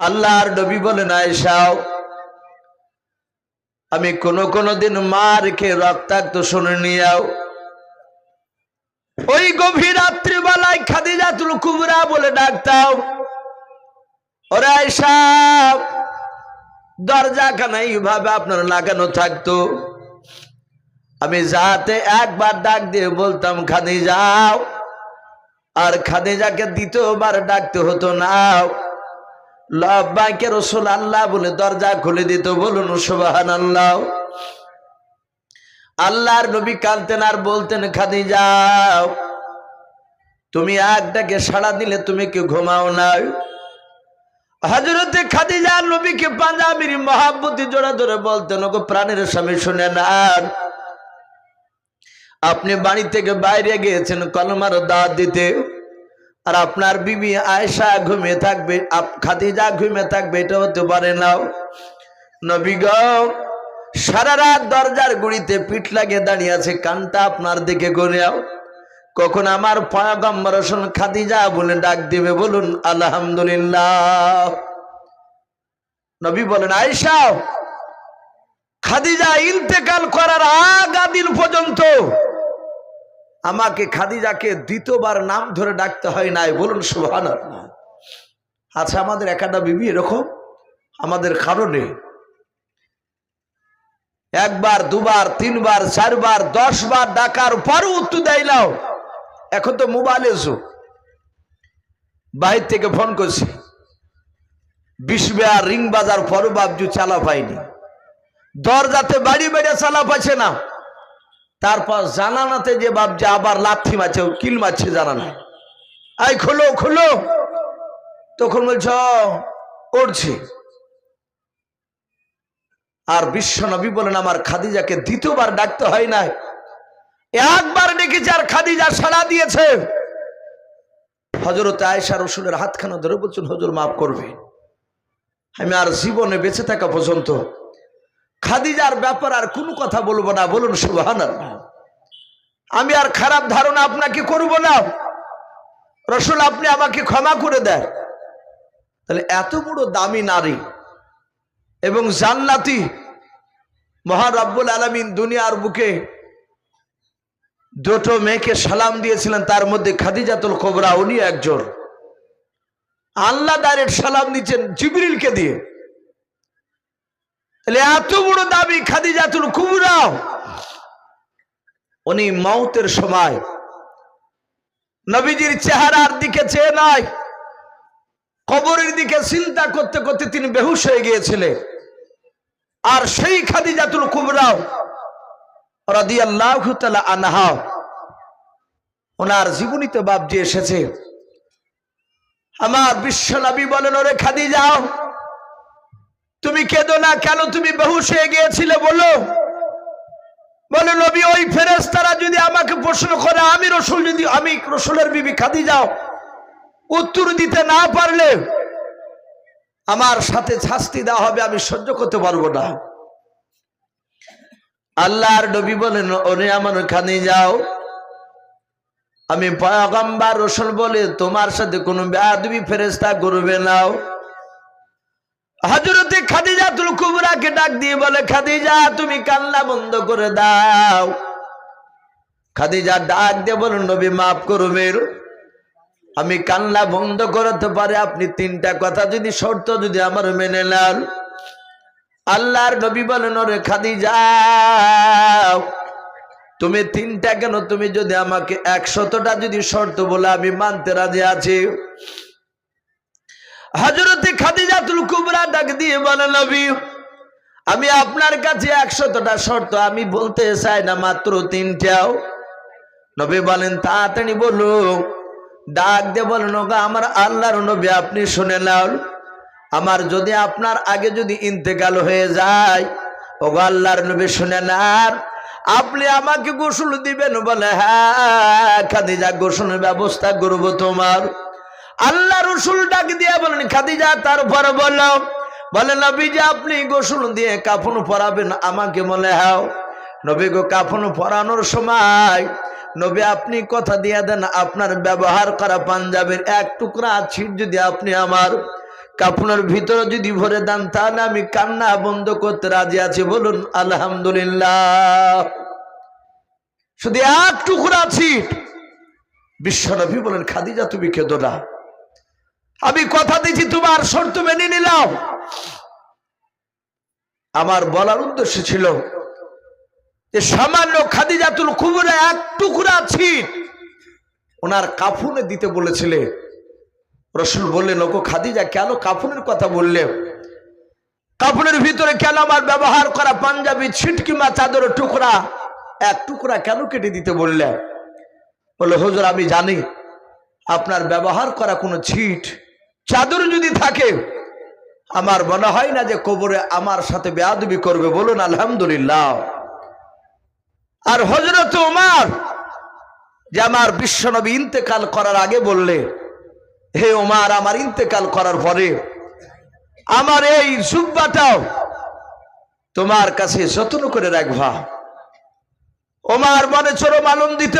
আল্লাহর নবী বলেন আয়সাও আমি কোনো কোনো দিন মা রেখে রক্তাক্ত শুনে নিয়াও। ওই গভীর রাত্রিবেলায় খাদিজাতুল কুবরা বলে ডাকতাম, ওরে আয়সা দরজা খানা এইভাবে আপনার লাগানো থাকতো? আমি যাতে একবার ডাক দিয়ে বলতাম খাদি যাও আর খাদিজাকে দ্বিতীয়বার ডাকতে হতো না। লব্বাইকে রসুল আল্লাহ বলে দরজা খুলে দিত, বলুন সুবাহান আল্লাহ আল্লাহর নবী কানতেন আর বলতেন খাদি যাও তুমি একটাকে সাড়া দিলে তুমি কি ঘুমাও না হজরতে খাদিজা নবীকে পাঞ্জাবির মহাব্বতি জোড়া ধরে বলতেন ওকে প্রাণের স্বামী, শুনে না আপনি বাড়ি থেকে বাইরে গিয়েছেন, কলমার দাঁত দিতে। আর আপনার বিবি আয়সা ঘুমিয়ে থাকবে খাদিজা ঘুমিয়ে থাকবে এটা হতে পারে নাও নবীগ সারা রাত দরজার গুড়িতে পিঠ লাগিয়ে দাঁড়িয়ে আছে, কানটা আপনার দিকে গড়িয়াও কখন আমার পয়গম্বর রসুন খাদিজা বলে ডাক দিবে, বলুন, আলহামদুলিল্লাহ। নবী বলেন আয়সা খাদিজা ইন্তেকাল করার আগা দিন পর্যন্ত আমাকে খাদিজাকে দ্বিতীয়বার নাম ধরে ডাকতে হয় নাই, বলুন সুহান আচ্ছা আমাদের একাটা বিবি এরকম? আমাদের কারণে একবার, দুবার, তিনবার, চারবার দশ বার ডাকার পরও উত্তর দেয় নাও এখন তো মোবাইলে যুগ। বাহির থেকে ফোন করছি। বিশবেয়ার রিং বাজার পরও বাবজু চালা পাইনি দরজাতে বাড়ি বেড়ে চালা পাচ্ছে না। তারপর জানানাতে যে বাবজা আবার লাথি মারছে কিল মারছে জানা নাই আই, খোলো খোলো। তখন বলছ উঠছি আর বিশ্ব নবী বলেন, আমার খাদিজাকে দ্বিতীয়বার ডাকতে হয় নাই। একবার ডেকেছে আর খাদিজা সাড়া দিয়েছে। হজরত আয়সা রসুলের হাতখানা ধরে বলছেন, হজর, মাফ করবে। আমি আর জীবনে বেঁচে থাকা পর্যন্ত খাদিজার ব্যাপার আর কোনো কথা বলব না, বলুন সুবাহান আমি আর খারাপ ধারণা আপনাকে করব না। রসুল, আপনি আমাকে ক্ষমা করে দেন। তাহলে এত বড় দামি নারী এবং জান্নাতি মহান রব্বুল আলমিন দুনিয়ার বুকে দুটো মেয়েকে সালাম দিয়েছিলেন, তার মধ্যে খাদিজাতুল কোবরা উনি একজন। আল্লাহ ডাইরেক্ট সালাম দিচ্ছেন জিবরিলকে দিয়ে। তাহলে এত বড় দাবি খাদিজাতুল কুবরা উনি মৌতের সময় নবীজির চেহারার দিকে চেয়ে নাই, কবরের দিকে চিন্তা করতে করতে তিনি বেহুশ হয়ে গিয়েছিলেন। আর সেই খাদিজাতুল কুবরাও রাদিয়াল্লাহু তাআলা আনহা, ওনার জীবনীতে বাবজি এসেছে। আমার বিশ্ব নবী বলেন, ওরে খাদিজাও তুমি কেঁদো না, কেন তুমি বেহুশ হয়ে গিয়েছিলে বলো? বলে, নবী, ওই ফেরেস্তারা যদি আমাকে প্রশ্ন করে, আমি রসুল যদি, আমি রসুলের বিবি খাদি যাও উত্তর দিতে না পারলে, আমার সাথে শাস্তি দেওয়া হবে, আমি সহ্য করতে পারব না। আল্লাহর নবী বলেন ওরে আমার খানি যাও আমি পয়গম্বার, রসুল বলে, তোমার সাথে কোনো বেআবি ফেরেস্তা করবে নাও হজরতে খাদিজা তুল কুবরাকে ডাক দিয়ে বলে, খাদিজা, তুমি কান্না বন্ধ করে দাও। খাদিজা ডাক দিয়ে বলুন নবী, মাফ করবে আমি কান্না বন্ধ করতে পারে। আপনি তিনটা কথা যদি, শর্ত যদি আমার মেনে নেন। আল্লাহর নবী বলেন, ওরে খাদিজা, তুমি তিনটা কেন? তুমি যদি আমাকে একশতটা যদি শর্ত বলে, আমি মানতে রাজি আছি। হজরতে খাদিজাতুল কুবরা ডাক দিয়ে বলে, নবী, আমি আপনার কাছে একশতটা শর্ত, আমি বলতে চাই না মাত্র তিনটাও। নবী বলেন, তাড়াতাড়ি বলো। ডাক দিয়ে বলেন, ওগা, আমার আল্লাহর নবী, আপনি শুনে নাও। আমার যদি আপনার আগে যদি ইন্তেকাল হয়ে যায়, ওগো, আল্লাহর নবী শুনে নার আপনি আমাকে গোসল দিবেন বলে হ্যাঁ খাদিজা, গোসলের ব্যবস্থা করব তোমার। আল্লাহ রসুল ডাক দিয়ে বলেন, খাদিজা, তারপরে বলল বলে নবী যে আপনি গোসল দিয়ে কাফন পরাবেন আমাকে বলে হ্যাঁ নবী গো, কাফন পরানোর সময় নবী আপনি কথা দিয়ে দেন, আপনার ব্যবহার করা পাঞ্জাবের এক টুকরা ছিট যদি আপনি আমার কাপড়ের ভিতরে যদি ভরে দেন, তাহলে আমি কান্না বন্ধ করতে রাজি আছি, বলুন, আলহামদুলিল্লাহ। শুধু এক টুকরা ছিট বিশ্বনবী বলেন, খাদিজা, তুমি না। আমি কথা দিচ্ছি তোমার শর্ত মেনে নিলাম। আমার বলার উদ্দেশ্য ছিল যে সামান্য খাদিজাতুল কুবরে এক টুকরা ছিট ওনার কাফুনে দিতে বলেছিলে। রসুল বললেন ওকে খাদিজা, কেন কাফুনের কথা বললে? কাপড়ের ভিতরে কেন আমার ব্যবহার করা পাঞ্জাবি ছিট কিংবা চাদরের টুকরা? এক টুকরা কেন কেটে দিতে বললে? বলে হুজুর, আমি জানি আপনার ব্যবহার করা কোনো ছিট চাদর যদি থাকে, আমার মনে হয় না যে কবরে আমার সাথে বেয়াদবি করবে, বলুন আলহামদুলিল্লাহ। আর হজরত উমার, যে আমার বিশ্বনবী ইন্তেকাল করার আগে বললে, হে ওমার আমার ইন্তেকাল করার পরে, আমার এই জুব্বাটাও তোমার কাছে যত্ন করে রাখবা। ওমার মনে চরম আনন্দিত,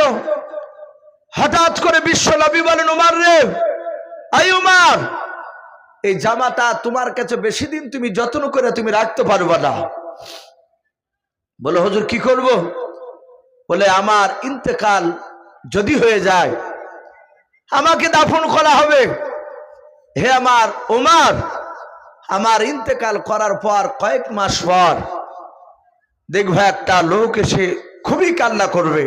হঠাৎ করে বিশ্ব নবী বলেন ওমার রে আই উমার, এই জামাটা তোমার কাছে বেশি দিন তুমি যত্ন করে তুমি রাখতে পারবা না। বলে, হজুর, কি করব? বলে, আমার ইন্তেকাল যদি হয়ে যায়, আমাকে দাফন করা হবে। হে আমার উমার, আমার ইন্তেকাল করার পর কয়েক মাস পর দেখবে একটা লোক এসে খুবই কান্না করবে।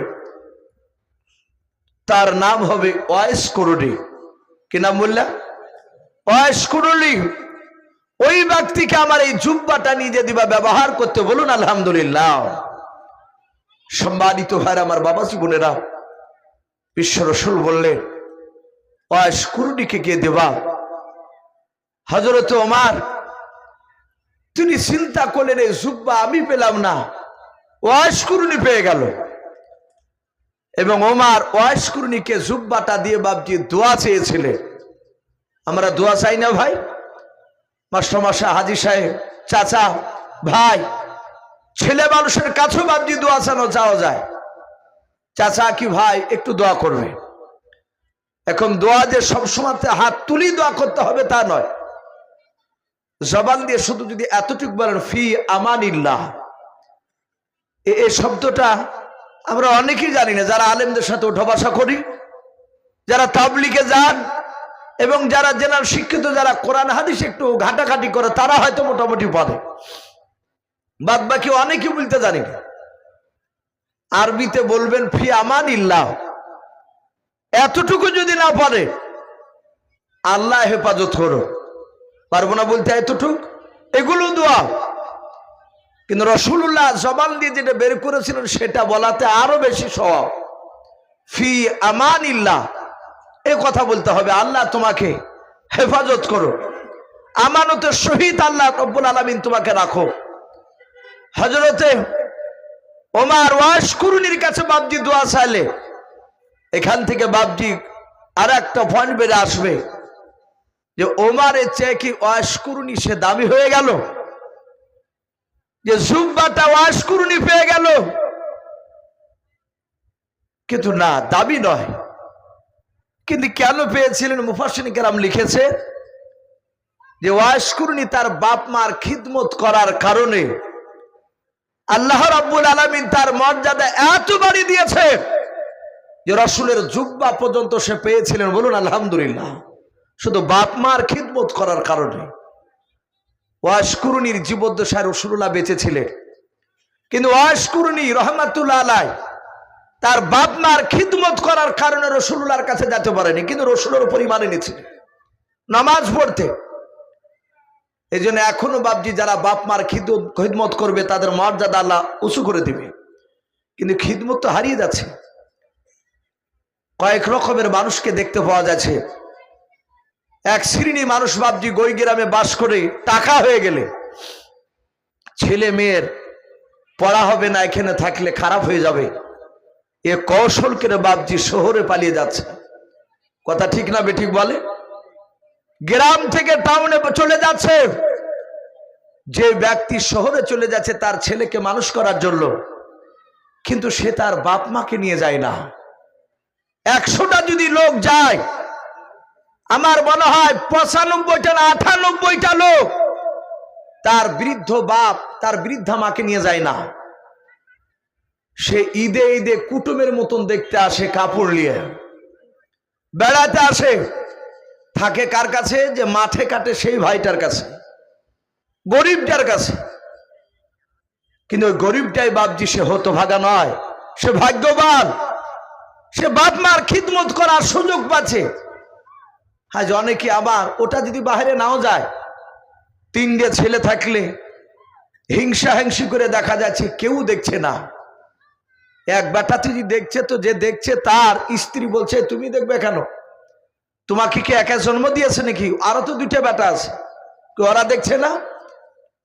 তার নাম হবে ওয়েস করুনি। কি নাম বললা? ওয়েস করুনি ওই ব্যক্তিকে আমার এই জুব্বাটা নিজে দিবা, ব্যবহার করতে বলুন, আলহামদুলিল্লাহ। সম্মানিত ভাইরা আমার বাবা জীবনেরা বিশ্ব রসুল বললেন ওয়াস কে দেবা। হজরত ওমার, তিনি চিন্তা করলেন, এই জুব্বা আমি পেলাম না। ওয়াস পেয়ে গেল। এবং ওমার ওয়াস কুরুনিকে জুব্বাটা দিয়ে বাপজি দোয়া চেয়েছিলেন। আমরা দোয়া চাই না ভাই? মাস্টারমশা হাজি সাহেব, চাচা, ভাই, ছেলে মানুষের কাছেও বাপজি দোয়া চানো চাওয়া যায়। চাচা কি ভাই, একটু দোয়া করবে। এখন দোয়া যে সবসময় হাত তুলি দোয়া করতে হবে তা নয়। জবান দিয়ে শুধু যদি এতটুকু বলেন, ফি আমানিল্লাহ। এই শব্দটা আমরা অনেকেই জানি না, যারা আলেমদের সাথে উঠা বসা করি, যারা তাবলিকে যান, এবং যারা জেনার শিক্ষিত, যারা কোরআন, হাদিস একটু ঘাটাঘাটি করে, তারা হয়তো মোটামুটি পারে। বাদ বাকি অনেকেই বলতে জানি না। আরবিতে বলবেন, ফি আমান ইল্লাহ এতটুকু যদি না পারে, আল্লাহ হেফাজত করো পারব না বলতে এতটুক? এগুলো দোয়া। কিন্তু রসুল্লাহ জবান দিয়ে যেটা বের করেছিলেন, সেটা বলাতে আরও বেশি স্বভাব। ফি আমান ইল্লাহ এ কথা বলতে হবে, আল্লাহ তোমাকে হেফাজত করো আমানতের সহিত আল্লাহ রব্বুল আলমিন তোমাকে রাখো। হজরতে ওমার ওয়াশ কুরুনির কাছে বাবজি দোয়া চাইলে, এখান থেকে বাবজি আর একটা পয়েন্ট বেড়ে আসবে যে, ওমারের চেয়ে কি ওয়াশ কুরুনি সে দামি হয়ে গেল? যে জুব্বাটা ওয়াস কুরুনি পেয়ে গেল। কিন্তু না, দাবি নয়। কিন্তু কেন পেয়েছিলেন মুফাসিন কেরাম লিখেছে যে ওয়াশকুরুনি তার বাপ মার খিদমত করার কারণে আল্লাহ রাব্বুল আলমিন তার মর্যাদা এত বাড়ি দিয়েছে যে রসুলের জুব্বা পর্যন্ত সে পেয়েছিলেন বলুন আলহামদুলিল্লাহ। শুধু বাপ মার খিদমত করার কারণে। ওয়াশকুরুনির জীবদ্দশায় রসুল্লাহ বেঁচেছিলেন। কিন্তু ওয়াশকুরুনি রহমাতুল্লাহ আলাই তার বাপ মার খিদমত করার কারণে রসুল্লাহর কাছে যেতে পারেনি, কিন্তু রসুলের উপরই মানে নিয়েছিলেন নামাজ পড়তে। এই জন্য এখনও বাপজি যারা বাপ মার খিদমত করবে, তাদের মর্যাদা আল্লাহ উঁচু করে দিবে। কিন্তু খিদমত তো হারিয়ে যাচ্ছে। কয়েক রকমের মানুষকে দেখতে পাওয়া যাচ্ছে এক শ্রেণি মানুষ বাপজি গই গ্রামে বাস করে, টাকা হয়ে গেলে। ছেলে মেয়ের পড়া হবে না, এখানে থাকলে খারাপ হয়ে যাবে। এ কৌশল করে বাপজি শহরে পালিয়ে যাচ্ছে। কথা ঠিক না বেঠিক বলে? গ্রাম থেকে টাউনে চলে যাচ্ছে। যে ব্যক্তি শহরে চলে যাচ্ছে, তার ছেলেকে মানুষ করার জন্য। কিন্তু সে তার বাপ মাকে নিয়ে যায় না। একশোটা যদি লোক যায় আমার মনে হয় পঁচানব্বইটা না, আটানব্বইটা লোক। তার বৃদ্ধ বাপ, তার বৃদ্ধা মাকে নিয়ে যায় না। সে ঈদে ঈদে কুটুমের মতন দেখতে আসে, কাপড় নিয়ে। বেড়াতে আসে। থাকে কার কাছে? যে মাঠে কাটে সেই ভাইটার কাছে। গরিবটার কাছে। কিন্তু ওই গরিবটাই বাপজি সে হতো ভাগা নয়। সে ভাগ্যবান। সে বাপ মার খিদমত করার সুযোগ পাচ্ছে। আজ অনেকে আবার? ওটা যদি বাইরে নাও যায়, তিনটে ছেলে থাকলে হিংসা হিংসি করে দেখা যাচ্ছে, কেউ দেখছে না। এক বেটা যদি দেখছে, তো যে দেখছে তার স্ত্রী বলছে, তুমি দেখবে কেন? তোমাকে কি একা জন্ম দিয়েছে নাকি? আরও তো দুইটা বেটা আছে। ওরা দেখছে না।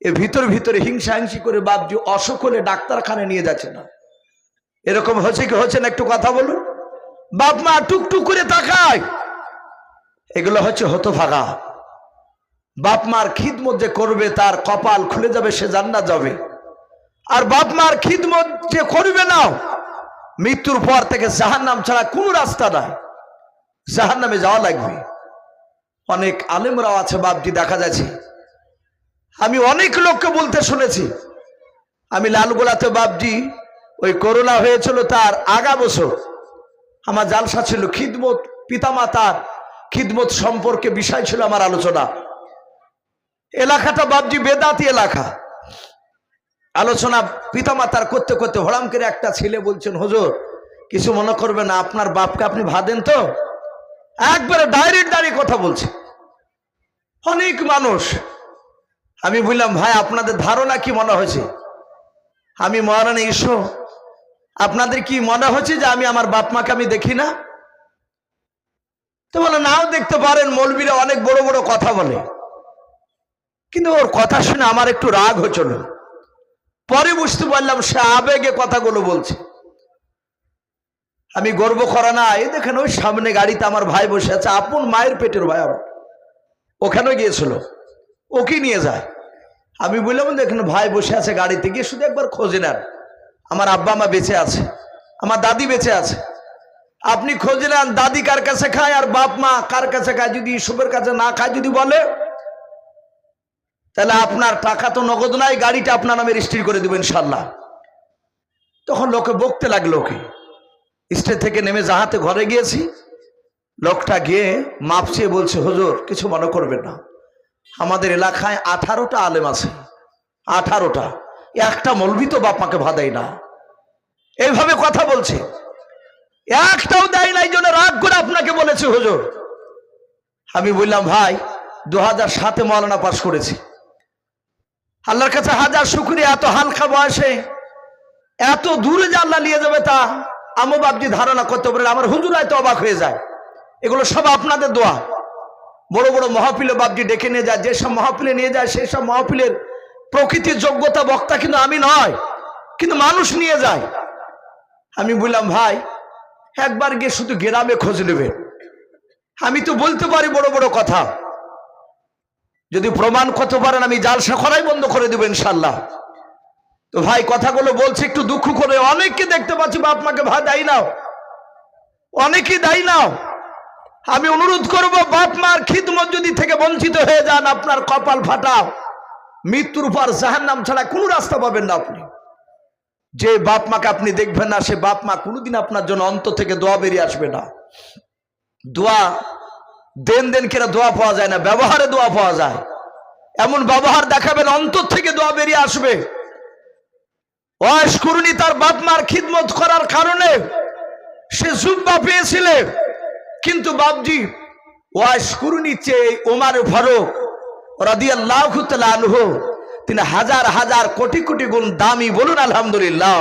এ ভিতর ভিতরে হিংসা হিংসি করে বাপজি অসুখ হলে ডাক্তারখানে নিয়ে যাচ্ছে না। এরকম হচ্ছে কি হচ্ছে না? একটু কথা বলুন। বাপ মা টুকটুক করে তাকায়। এগুলো হচ্ছে হতো ফাঁকা বাপ মার খিদমত যে করবে তার কপাল খুলে যাবে, সে জান্নাত যাবে। আর বাপ মার খিদমত যে করবে না, মৃত্যুর পর থেকে জাহান নাম ছাড়া কোনো রাস্তা নাই। জাহান নামে যাওয়া লাগবে। অনেক আলেমরাও আছে, বাপজি দেখা যাচ্ছে। আমি অনেক লোককে বলতে শুনেছি। আমি লালগোলাতে বাপজি, ওই করোনা হয়েছিল তার আগা বছর। আমার জালসা ছিল, খিদমত পিতামাতার খিদমত সম্পর্কে বিষয় ছিল আমার আলোচনা। এলাকাটা বাবজি বেদাতি এলাকা। আলোচনা পিতামাতার করতে করতে হড়াম করে একটা ছেলে বলছেন, হুজুর, কিছু মনে করবে না, আপনার বাপকে আপনি ভাদেন তো? একবারে ডাইরেক্ট দাঁড়িয়ে কথা বলছে। অনেক মানুষ। আমি বললাম, ভাই, আপনাদের ধারণা কি মনে হয়েছে? আমি, মহারানী ঈশ্বর আপনাদের কি মনে হচ্ছে যে আমি আমার বাপ মাকে আমি দেখি না? তো বলে, নাও দেখতে পারেন, মৌলবীরা অনেক বড় বড় কথা বলে। কিন্তু ওর কথা শুনে আমার একটু রাগ হচ্ছিল পরে বুঝতে পারলাম সে আবেগে কথাগুলো বলছে। আমি গর্ব করা না, এই দেখেন ওই সামনে গাড়িতে আমার ভাই বসে আছে, আপন মায়ের পেটের ভাই আমার। ওখানে গিয়েছিল ওকে নিয়ে যায়? আমি বললাম, দেখেন ভাই বসে আছে গাড়িতে, গিয়ে শুধু একবার খোঁজে নেন। আমার আব্বা মা বেঁচে আছে, আমার দাদি বেঁচে আছে। আপনি খোঁজ নেন, দাদি কার কাছে খায় আর বাপ মা কার কাছে খায়? যদি ইসবের কাছে না খায়, যদি বলে, তাহলে আপনার টাকা তো নগদ নাই, গাড়িটা আপনার নামে রেজিস্ট্রি করে দেবেন ইনশাল্লাহ তখন লোকে বকতে লাগল ওকে। স্টেজ থেকে নেমে যাহাতে ঘরে গিয়েছি, লোকটা গিয়ে মাপ চেয়ে বলছে, হুজুর, কিছু মনে করবেন না। আমাদের এলাকায় আঠারোটা আলেম আছে। আঠারোটা। একটা মলবি তো বাপ মাকে ভাদাই না। এইভাবে কথা বলছে। একটাও দেয় নাই জন্য রাগ করে আপনাকে বলেছে, হুজুর। আমি বললাম, ভাই দু হাজার সাতে মৌলানা পাশ করেছি। আল্লাহর কাছে হাজার শুক্রিয়া, এত হালকা বয়সে, এত দূরে যে আল্লাহ নিয়ে যাবে তা আমো বাবজি ধারণা করতে পারে আমার হুজুরায় তো অবাক হয়ে যায়। এগুলো সব আপনাদের দোয়া। বড় বড় মহাপিলে বাবজি ডেকে নিয়ে যায়, যেসব মহাপিলে নিয়ে যায় সেই সব মহাপিলের প্রকৃতির যোগ্যতা বক্তা কিন্তু আমি নয়, কিন্তু মানুষ নিয়ে যায়। আমি বললাম, ভাই একবার গিয়ে শুধু গ্রামে খোঁজ নেবে। আমি তো বলতে পারি বড় বড় কথা। যদি প্রমাণ করতে পারেন, আমি জালসা করাই বন্ধ করে দেবো ইনশাল্লাহ তো ভাই, কথাগুলো বলছে, একটু দুঃখ করে অনেককে দেখতে পাচ্ছি, বাপ মাকে ভাই, দায়ী নাও। অনেকেই দায়ী নাও। আমি অনুরোধ করব, বাপ মার খিদমত যদি থেকে বঞ্চিত হয়ে যান, আপনার কপাল ফাটাও। মৃত্যুর পর জাহান নাম ছাড়া কোনো রাস্তা পাবেন না আপনি। যে বাপ মাকে আপনি দেখবেন না, সে বাপ মা কোনোদিন আপনার জন্য অন্ত থেকে দোয়া বেরিয়ে আসবে না। দোয়া, দেন দেন কেনা দোয়া পাওয়া যায় না, ব্যবহারে দোয়া পাওয়া যায়। এমন ব্যবহার দেখাবেন অন্তর থেকে দোয়া বেরিয়ে আসবে। ওয়াশ করুনি তার বাপ মার খিদমত করার কারণে সে জুব্বা পেয়েছিলেন কিন্তু বাপজি ওয়াশ করুনি চেয়ে ওমার ফারুক রাদিয়াল্লাহু তাআলা আনহু তিনি হাজার হাজার কোটি কোটি গুণ দামি বলুন, আলহামদুলিল্লাহ।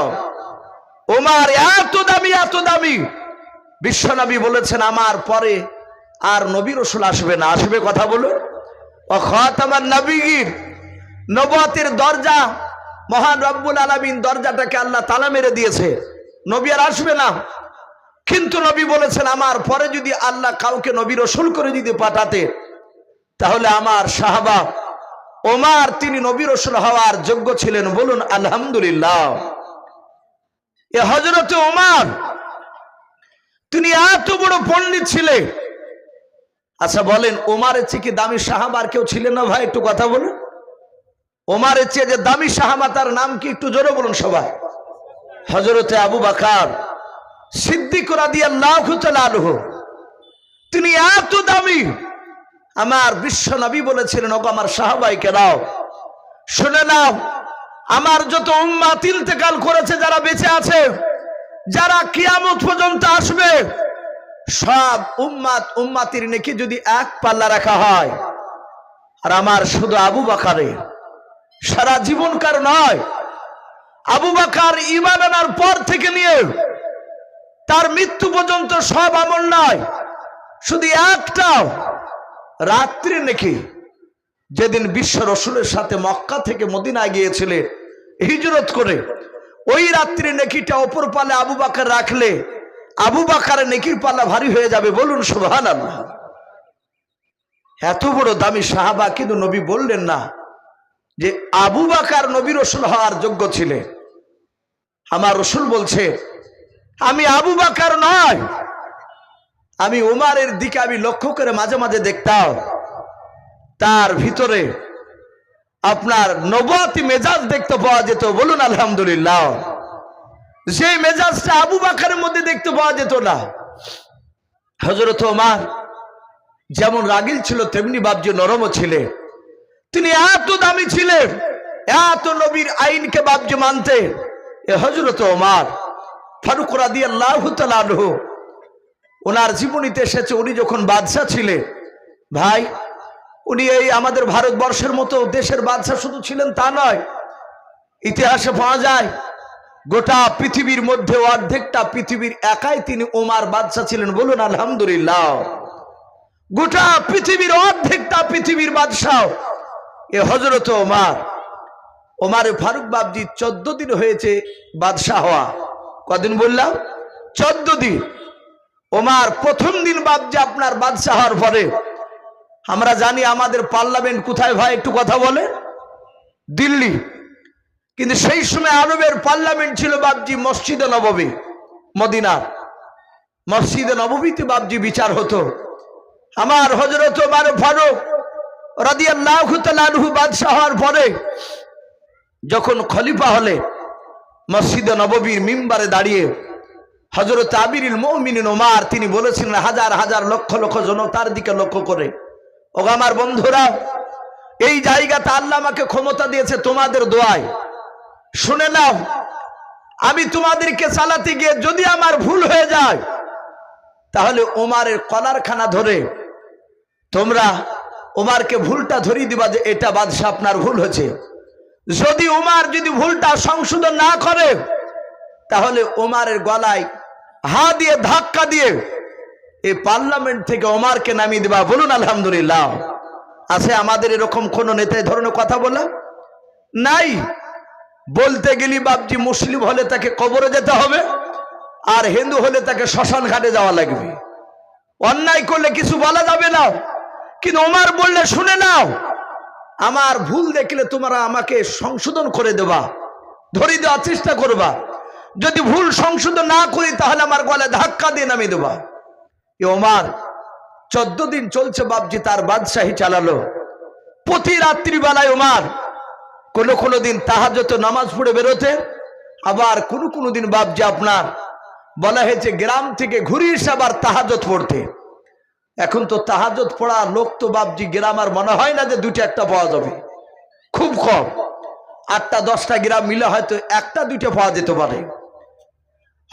ওমার, এত দামি এত দামি। বিশ্বনবী বলেছেন, আমার পরে আর নবী রসুল আসবে না। আসবে কথা বলুন। ও খাতামান নবীর নবতের দরজা, মহান রব্বুল আলমিন দরজাটাকে আল্লাহ তালা মেরে দিয়েছে। নবী আর আসবে না। কিন্তু নবী বলেছেন, আমার পরে যদি আল্লাহ কাউকে নবী রসুল করে যদি পাঠাতে, তাহলে আমার সাহাবা ওমার, তিনি নবী রসুল হওয়ার যোগ্য ছিলেন বলুন, আলহামদুলিল্লাহ। এ হজরতে ওমার, তিনি এত বড় পণ্ডিত ছিলেন আচ্ছা বলেন, ওমারের চেয়ে কি দামি সাহাবার কেউ ছিলেন না ভাই, একটু কথা বলুন? ওমারের চেয়ে যে দামি সাহাবা, তার নাম কি একটু জোরে বলুন সবাই? হজরতে আবু বাকার সিদ্দিক রাদিয়াল্লাহু তাআলা আনহু। তিনি এত দামি আমার বিশ্ব নবী বলেছিলেন, ওগো আমার সাহাবাইকে দাও। শুনে নাও, আমার যত উম্মাত ইন্তেকাল করেছে, যারা বেঁচে আছে, যারা কিয়ামত পর্যন্ত আসবে, সব উম্মাত উম্মাতির নেকি যদি এক পাল্লা রাখা হয়, আর আমার শুধু আবু বাকারে সারা জীবনকার নয়, আবু বাকার ইমান আনার পর থেকে নিয়ে, তার মৃত্যু পর্যন্ত সব আমল নয়, শুধু একটাও রাত্রি নাকি যেদিন বিশ্ব রসুলের সাথে মক্কা থেকে মদিনায় গিয়েছিলেন হিজরত করে, ওই রাত্রি নেকিটা অপর পালে আবু বাকার রাখলে, আবু বাকারের নেকির পাল্লা ভারী হয়ে যাবে বলুন সুবহান আল্লাহ এত বড় দামি সাহাবা কিন্তু নবী বললেন না যে আবু বাকার নবী রসুল হওয়ার যোগ্য ছিলেন। আমার রসুল বলছে, আমি আবু বাকার নয় আমি উমারের দিকে আমি লক্ষ্য করে মাঝে মাঝে দেখতাম, তার ভিতরে আপনার নবাতি মেজাজ দেখতে পাওয়া যেত, বলুন আলহামদুলিল্লাহ। সেই মেজাজটা আবু বাকারের মধ্যে দেখতে পাওয়া যেত না। হজরত ওমার যেমন রাগিল ছিল, তেমনি বাবজি নরমও ছিলেন তিনি এত দামি ছিলেন, এত নবীর আইনকে বাবজি মানতে। এ হজরত ওমার ফারুক রাদি আল্লাহ তালু ওনার জীবনীতে এসেছে, উনি যখন বাদশাহ ছিলেন, ভাই, উনি এই আমাদের ভারতবর্ষের মতো দেশের বাদশাহ শুধু ছিলেন তা নয়, ইতিহাসে পাওয়া যায়, গোটা পৃথিবীর মধ্যে অর্ধেকটা পৃথিবীর একাই তিনি ওমার বাদশাহ ছিলেন, বলুন আলহামদুলিল্লাহ। গোটা পৃথিবীর অর্ধেকটা পৃথিবীর বাদশাহ, এ হজরত ওমার। ওমারে ফারুক বাবজি চোদ্দ দিন হয়েছে বাদশাহ হওয়া। কদিন বললাম? চোদ্দ দিন। ওমার প্রথম দিন বাবজি আপনার বাদশাহ হওয়ার পরে। আমরা জানি আমাদের পার্লামেন্ট কোথায় ভাই, একটু কথা বলে। দিল্লি। কিন্তু সেই সময় আরবের পার্লামেন্ট ছিল বাবজি মসজিদে নববী মদিনার। মসজিদে নববীতে বাবজি বিচার হতো। আমার হজরত ওমার ফারুক রাদিয়াল্লাহু বাদশাহ হওয়ার পরে যখন খলিফা হলে মসজিদে নববীর মিম্বারে দাঁড়িয়ে হজরত আবিরুল মৌমিন ওমার, তিনি বলেছিলেন, হাজার হাজার লক্ষ লক্ষ জনতার দিকে লক্ষ্য করে। ও আমার বন্ধুরা, এই জায়গাতে আল্লাহ আমাকে ক্ষমতা দিয়েছে তোমাদের দোয়ায়। শুনে নাও, আমি তোমাদেরকে চালাতে গিয়ে যদি আমার ভুল হয়ে যায়, তাহলে ওমারের কলারখানা ধরে তোমরা ওমারকে ভুলটা ধরিয়ে দিবা যে এটা বাদশাহ আপনার ভুল হয়েছে। যদি ওমার যদি ভুলটা সংশোধন না করে, তাহলে ওমারের গলায় হা দিয়ে, ধাক্কা দিয়ে এই পার্লামেন্ট থেকে ওমারকে নামিয়ে দিবা। বলুন, আলহামদুলিল্লাহ। আছে আমাদের এরকম কোন নেতা ধরনের কথা বলা? নাই। বলতে গেলি বাপজি, মুসলিম হলে তাকে কবরে যেতে হবে, আর হিন্দু হলে তাকে শ্মশান ঘাটে যাওয়া লাগবে। অন্যায় করলে কিছু বলা যাবে না। কিন্তু ওমার বললে, শুনে নাও, আমার ভুল দেখলে তোমরা আমাকে সংশোধন করে দেবা ধরে দেওয়ার চেষ্টা করবা। যদি ভুল সংশোধন না করি, তাহলে আমার গলায় ধাক্কা দিয়ে নামিয়ে দেবা। এ ওমার, চোদ্দ দিন চলছে বাপজি, তার বাদশাহী চালালো। প্রতি রাত্রিবেলায় ওমার, কোনো কোনো দিন তাহাজত নামাজ পড়ে বেরোতে, আবার কোনো কোনো দিন বাপজি আপনার বলা হয়েছে গ্রাম থেকে ঘুরে এসে আবার তাহাজত পড়তে। এখন তো তাহাজত পড়া লোক তো বাপজি, গ্রাম আর মনে হয় না যে দুটো একটা পাওয়া যাবে। খুব কম। আটটা দশটা গ্রাম মিলে হয়তো একটা দুইটা পাওয়া যেতে পারে।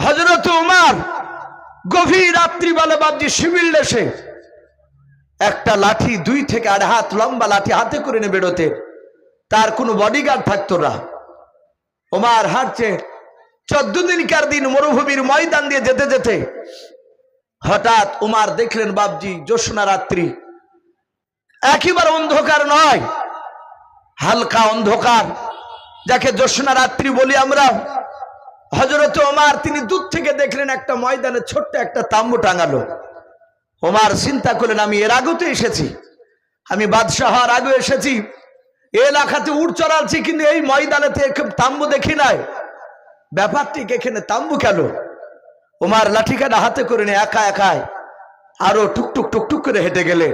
হজরত উমার গভীর রাত্রিবেলা বাবজি শিবিল দেশে একটা লাঠি দুই থেকে আড়াই হাত লম্বা লাঠি হাতে করে নিয়ে বেরোতে। তার কোনো বডিগার্ড থাকতো না। ওমার হাঁটছে। চোদ্দ দিনকার দিন মরুভূমির ময়দান দিয়ে যেতে যেতে হঠাৎ উমার দেখলেন বাবজি জ্যোৎস্না রাত্রি। একেবারে অন্ধকার নয়, হালকা অন্ধকার। যাকে জ্যোৎস্না রাত্রি বলি আমরা হজরত ওমার, তিনি দূর থেকে দেখলেন একটা ময়দানে ছোট্ট একটা তাম্বু টাঙালো। ওমার চিন্তা করলেন, আমি এর আগেতে এসেছি। আমি বাদশাহ হওয়ার আগে এসেছি। এলাকাতে উড় চড়াচ্ছি কিন্তু এই ময়দানেতে তাম্বু দেখি নাই। ব্যাপারটি এখানে তাম্বু কেন? ওমার লাঠিকাটা হাতে করে নিয়ে একা একাই আরও টুকটুক টুকটুক করে হেঁটে গেলে।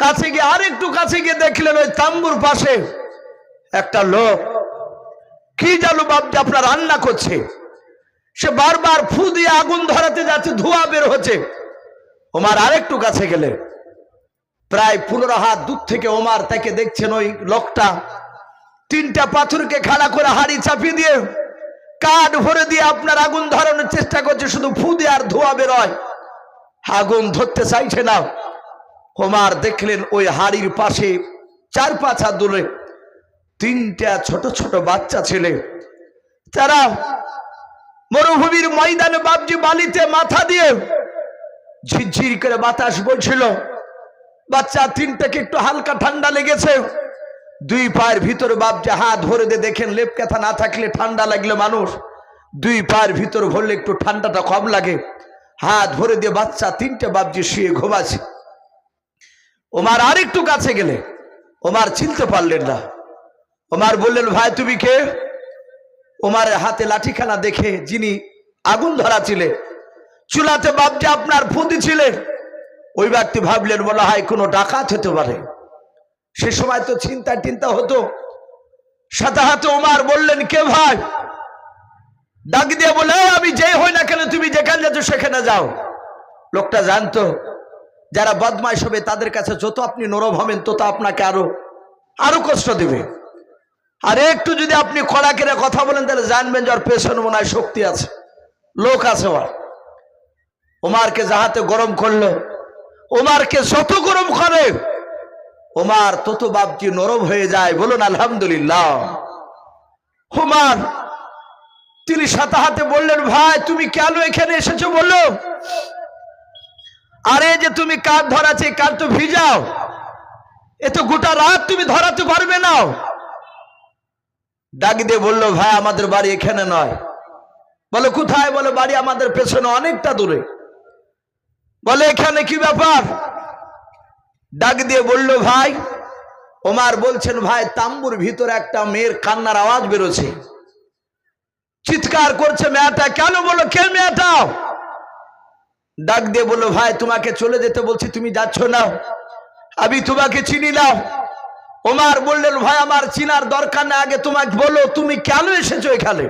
কাছে গিয়ে আর একটু কাছে গিয়ে দেখলেন ওই তাম্বুর পাশে একটা লোক কি জানো বাপজি আপনার রান্না করছে? সে বারবার ফু দিয়ে আগুন ধরাতে যাচ্ছে, ধোঁয়া বের হচ্ছে। ওমার আরেকটু কাছে গেলে। প্রায় পনেরো হাত দূর থেকে ওমার তাকে দেখছেন ওই লোকটা। তিনটা পাথরকে খাড়া করে হাড়ি চাপিয়ে দিয়ে কাঠ ভরে দিয়ে আপনার আগুন ধরানোর চেষ্টা করছে, শুধু ফু দিয়ে আর ধোঁয়া বেরোয় আগুন ধরতে চাইছে না। ওমার দেখলেন ওই হাড়ির পাশে চার পাঁচ হাত দূরে তিনটা ছোট ছোট বাচ্চা ছেলে। তারা মরুভূমির ময়দানে বাবজি বালিতে মাথা দিয়ে ঝিরঝির করে বাতাস বলছিল, বাচ্চা, তিনটাকে একটু হালকা ঠান্ডা লেগেছে। দুই পায়ের ভিতরে বাপজা হাত ভরে দিয়ে দেখেন, লেপ কাথা না থাকলে ঠান্ডা লাগলে মানুষ। দুই পায়ের ভিতর ভরলে একটু ঠান্ডাটা কম লাগে। হাত ভরে দিয়ে বাচ্চা, তিনটে বাপজি শুয়ে ঘুমাছে ওমার আরেকটু কাছে গেলে, ওমার চিনতে পারলেন না। ওমার বললেন, ভাই, তুমি কে? ওমারের হাতে লাঠিখানা দেখে যিনি আগুন ধরা ছিলেন চুলাতে বাপজি আপনার ফুদি ছিলেন। ওই ব্যক্তি ভাবলেন বলা হয় কোনো ডাকাত হতে পারে। সে সময় তো চিন্তা টিন্তা হতো। সাথে হাতে ওমার বললেন, কে ভাই? ডাক দিয়ে বলে আমি যেই হই না কেন, তুমি যেখানে যাচ্ছ সেখানে যাও। লোকটা জানতো, যারা বদমাইশ হবে তাদের কাছে যত আপনি নরম হবেন, তত আপনাকে আরও আরও কষ্ট দেবে। আর একটু যদি আপনি কড়া কেড়ে কথা বলেন, তাহলে জানবেন যে ওর পেছনে মনে হয় শক্তি আছে। লোক আছে ওর। ওমারকে যাহাতে গরম করল, ওমারকে যত গরম করে, ওমার তত বাপজি নরম হয়ে যায়। বলুন, আলহামদুলিল্লাহ। ওমার, তিনি সাথে হাতে বললেন, ভাই, তুমি কেন এখানে এসেছ? বলল, আরে, যে তুমি কাঠ ধরাছে কাঠ তো ভিজাও। এ তো গোটা রাত তুমি ধরাতে পারবে না। ডাক দিয়ে বলল, ভাই, আমাদের বাড়ি এখানে নয়। বলে, কোথায়? বলে, বাড়ি আমাদের পেছনে অনেকটা দূরে। বলে, এখানে কি ব্যাপার? ডাক দিয়ে বলল, ভাই, ওমার বলছেন, ভাই, তাম্বুর ভিতরে একটা মেয়ের কান্নার আওয়াজ বেরোছে চিৎকার করছে মেয়েটা। কেন? বলো কে মেয়েটা? ডাক দিয়ে বলল, ভাই, তোমাকে চলে যেতে বলছি, তুমি যাচ্ছ না। আমি তোমাকে চিনি না। ওমার বললেন, ভাই, আমার চিনার দরকার না আগে তোমাকে বলো, তুমি কেন এসেছ এখানে?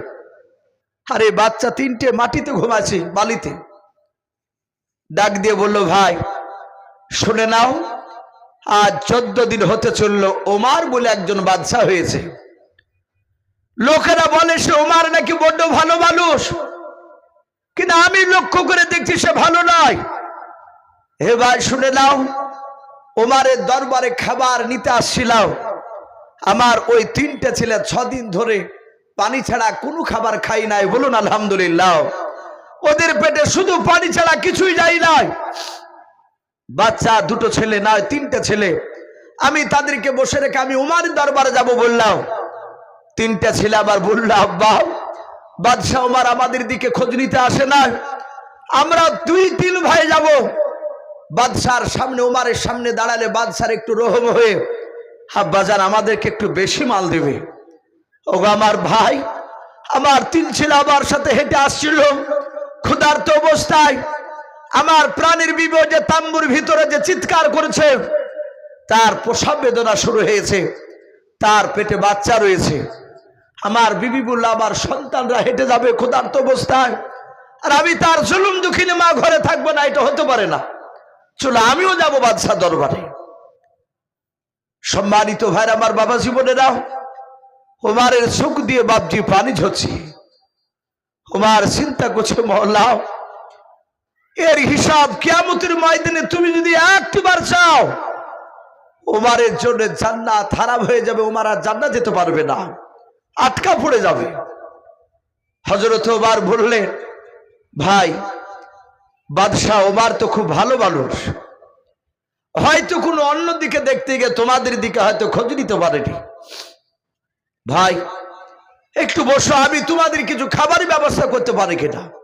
আরে, বাচ্চা তিনটে মাটিতে ঘুমাচ্ছে, বালিতে। ডাক দিয়ে বলল, ভাই, শুনে নাও, আজ চোদ্দ দিন হতে চলল, ওমার বলে একজন বাদশাহ হয়েছে। লোকেরা বলে, সে ওমার নাকি বড্ড ভালো মানুষ। কিন্তু আমি লক্ষ্য করে দেখছি, সে ভালো নয়। হে ভাই, শুনে নাও ওমারের দরবারে খাবার নিতে আসছিলাম। আমার ওই তিনটে ছেলে ছদিন ধরে পানি ছাড়া কোনো খাবার খাই নাই। বলুন, আলহামদুলিল্লাহ। ওদের পেটে শুধু পানি ছাড়া কিছুই যাই নাই। বাচ্চা, দুটো ছেলে নয়, তিনটে ছেলে। আমি তাদেরকে বসে রেখে আমি উমারের দরবারে যাব বললাম। তিনটা ছেলে আবার বলল, আব্বা, বাদশাহ উমার আমাদের দিকে খোঁজ নিতে আসে না আমরা দুই তিন ভাই যাব। বাদশার সামনে, উমারের সামনে দাঁড়ালে বাদশার একটু রহম হয়ে হাব্বাজান আমাদেরকে একটু বেশি মাল দেবে। ও আমার ভাই, আমার তিন ছেলে আমার সাথে হেঁটে আসছিল, ক্ষুধার্ত অবস্থায়। আমার প্রাণীর বিবর যে তাম্বুর ভিতরে যে চিৎকার করেছে, তার প্রসব বেদনা শুরু হয়েছে, তার পেটে বাচ্চা রয়েছে। আমার বিবি বলল, আমার সন্তানরা হেঁটে যাবে ক্ষুধার্ত অবস্থায়, আর আমি তার জুলুম দুঃখিনী মা ঘরে থাকব না, এটা হতে পারে না। চলো আমিও যাব বাদশাহ দরবারে। সম্মানিত ভাইর, আমার বাবা জীবনেরা ওমারের চোখ দিয়ে বাপজি পানি ঝরছি। ওমার চিন্তা করছে মহল্লা এর হিসাব কিয়ামতের ময়দানে তুমি যদি একটিবার চাও ওমারের জন্য জান্নাত খারাপ হয়ে যাবে ওমার আর জান্নাত যেতে পারবে না, আটকা পড়ে যাবে। হজরত ওবার বললেন, ভাই বাদশাহ ওবার তো খুব ভালো মানুষ। হয়তো কোনো অন্য দিকে দেখতে গিয়ে তোমাদের দিকে হয়তো খোঁজ নিতে পারেনি। ভাই, একটু বসো, আমি তোমাদের কিছু খাবারের ব্যবস্থা করতে পারি কিনা?